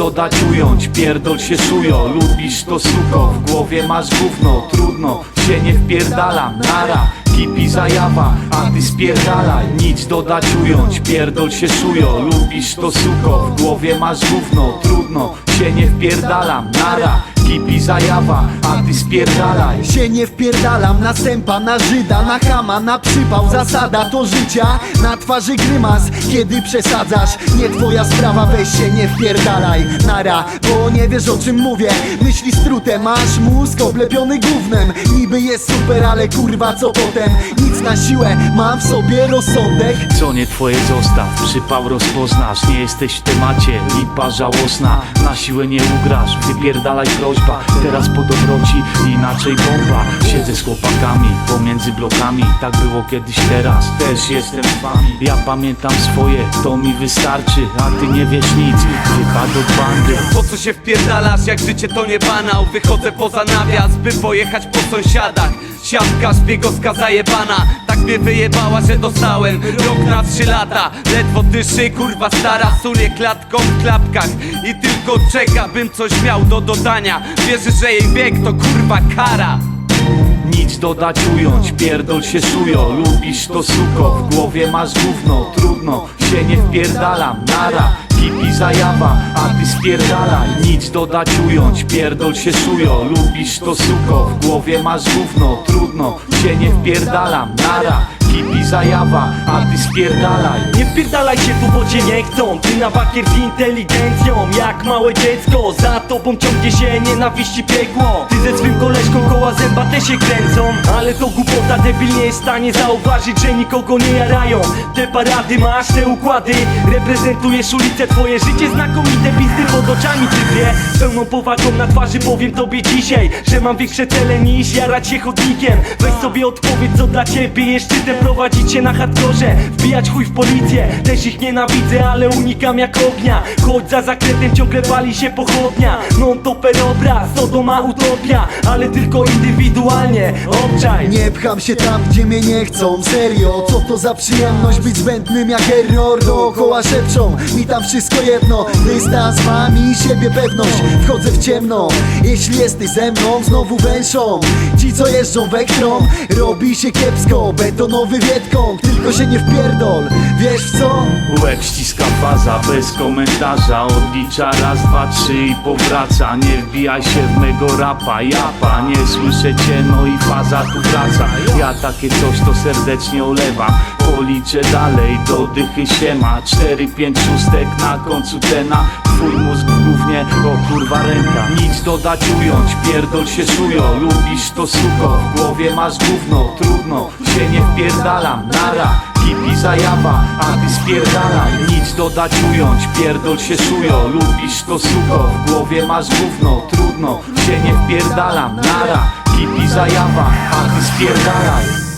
dodać ująć, pierdol się szujo Lubisz to suko, w głowie masz gówno. Trudno, się nie wpierdalam, nara Kipi zajawa, a ty spierdalaj. Nic dodać ująć, pierdol się szujo Lubisz to suko, w głowie masz gówno. Trudno, się nie wpierdalam, nara Kipi zajawa, a ty spierdalaj. Się nie wpierdalam na sępa, na żyda, na chama, na przypał. Zasada to życia, na twarzy grymas. Kiedy przesadzasz, nie twoja sprawa Weź się nie wpierdalaj, nara Bo nie wiesz o czym mówię. Myśli strute, masz mózg oblepiony gównem. Niby jest super, ale kurwa co potem? Nic na siłę, mam w sobie rozsądek. Co nie twoje zostaw, przypał rozpoznasz. Nie jesteś w temacie, lipa żałosna. Na siłę nie ugrasz, wypierdalaj Teraz po dobroci, inaczej bomba. Siedzę z chłopakami, pomiędzy blokami. Tak było kiedyś, teraz też jestem z wami. Ja pamiętam swoje, to mi wystarczy A ty nie wiesz nic, wypadł od bandy. Po co się wpierdalasz, jak życie to nie banał? Wychodzę poza nawias, by pojechać po sąsiadach. Siatka szpiegowska zajebana. Tak mnie wyjebała, że dostałem Rok na trzy lata. Ledwo dyszy, kurwa stara Sunie klatką w klapkach. I tylko czeka, bym coś miał do dodania Wierzy, że jej wiek to kurwa kara. Nic dodać ująć, pierdol się szujo Lubisz to suko, w głowie masz gówno. Trudno, się nie wpierdalam, nara. Kipi zajawa, a ty spierdalaj. Nic dodać ująć, pierdol się szujo Lubisz to suko, w głowie masz gówno. Trudno, się nie wpierdalam, nara Kipi zajawa, a ty spierdalaj. Nie wpierdalaj się tu, bo cię nie chcą. Ty na bakier z inteligencją Jak małe dziecko. Za tobą ciągnie się nienawiści piekło. Ty ze swym koleżką koła zęba te się kręcą. Ale to głupota debil nie jest w stanie zauważyć Że nikogo nie jarają. Te parady masz, te układy Reprezentujesz ulicę, twoje. Życie znakomite Pizdy pod oczami ty wie Pełną powagą na twarzy powiem tobie dzisiaj Że mam większe cele niż jarać się chodnikiem. Weź sobie odpowiedz co dla ciebie jest szczytem Prowadzić się na hardkorze, wbijać chuj w policję. Też ich nienawidzę, ale unikam jak ognia. Choć za zakrętem ciągle pali się pochodnia. Non-toper obraz, Sodoma utopia? Ale tylko indywidualnie, obczaj. Nie pcham się tam, gdzie mnie nie chcą. Serio, co to za przyjemność być zbędnym jak error? Dookoła szepczą, mi tam wszystko jedno. Dystans mam i siebie pewność. Wchodzę w ciemno, jeśli jesteś ze mną Znowu węszą, ci co jeżdżą wektrą Robi się kiepsko, betonowy Tylko się nie wpierdol, wiesz co? Łeb ściska faza, bez komentarza Odlicza raz, dwa, trzy i powraca. Nie wbijaj się w mego rapa, japa Nie słyszę cię, no i faza tu wraca. Ja takie coś to serdecznie olewam Policzę dalej, do dychy się ma. Cztery, pięć szóstek na końcu tena Twój mózg w gównie, o kurwa ręka. Nic dodać ująć, pierdol się szujo Lubisz to suko, w głowie masz gówno. Trudno, się nie wpierdalam, nara. Kipi zajawa, a ty spierdalaj. Nic dodać ująć, pierdol się szujo Lubisz to suko, w głowie masz gówno. Trudno, się nie wpierdalam, nara. Kipi zajawa, a ty spierdalaj